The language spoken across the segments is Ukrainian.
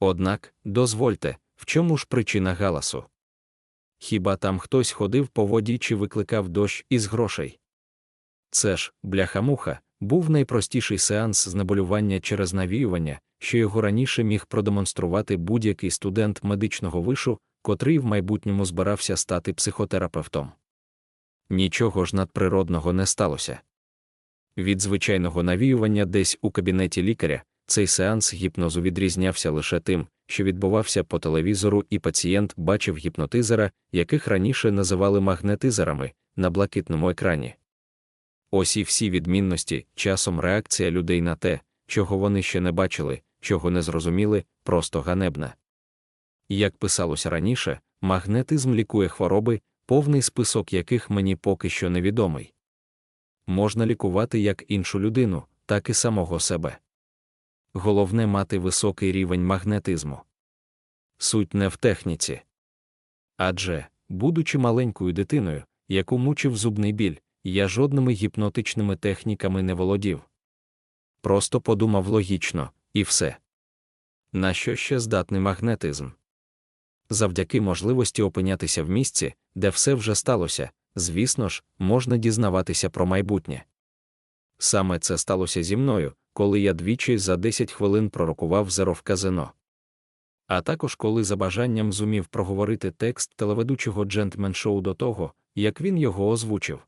Однак, дозвольте, в чому ж причина галасу? Хіба там хтось ходив по воді чи викликав дощ із грошей? Це ж, бляха-муха, був найпростіший сеанс знеболювання через навіювання, що його раніше міг продемонструвати будь-який студент медичного вишу, котрий в майбутньому збирався стати психотерапевтом. Нічого ж надприродного не сталося. Від звичайного навіювання десь у кабінеті лікаря цей сеанс гіпнозу відрізнявся лише тим, що відбувався по телевізору, і пацієнт бачив гіпнотизера, яких раніше називали магнетизерами, на блакитному екрані. Ось і всі відмінності, часом реакція людей на те, чого вони ще не бачили, чого не зрозуміли, просто ганебна. Як писалося раніше, магнетизм лікує хвороби, повний список яких мені поки що невідомий. Можна лікувати як іншу людину, так і самого себе. Головне мати високий рівень магнетизму. Суть не в техніці. Адже, будучи маленькою дитиною, яку мучив зубний біль, я жодними гіпнотичними техніками не володів. Просто подумав логічно, і все. На що ще здатний магнетизм? Завдяки можливості опинятися в місці, де все вже сталося, звісно ж, можна дізнаватися про майбутнє. Саме це сталося зі мною, коли я двічі за 10 хвилин пророкував зеро в казино. А також коли за бажанням зумів проговорити текст телеведучого джентльмен-шоу до того, як він його озвучив.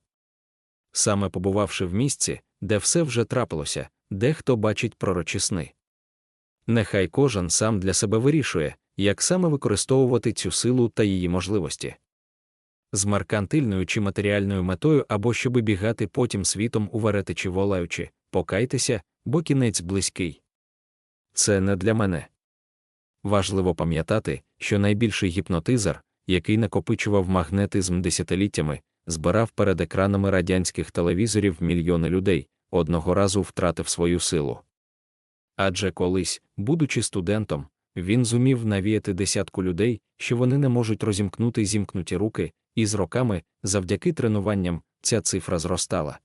Саме побувавши в місці, де все вже трапилося, дехто бачить пророчі сни. Нехай кожен сам для себе вирішує, як саме використовувати цю силу та її можливості. З меркантильною чи матеріальною метою або щоби бігати потім світом уверети чи волаючи, покайтеся, бо кінець близький. Це не для мене. Важливо пам'ятати, що найбільший гіпнотизер, який накопичував магнетизм десятиліттями, збирав перед екранами радянських телевізорів мільйони людей, одного разу втратив свою силу. Адже колись, будучи студентом, він зумів навіяти десятку людей, що вони не можуть розімкнути зімкнуті руки, і з роками, завдяки тренуванням, ця цифра зростала.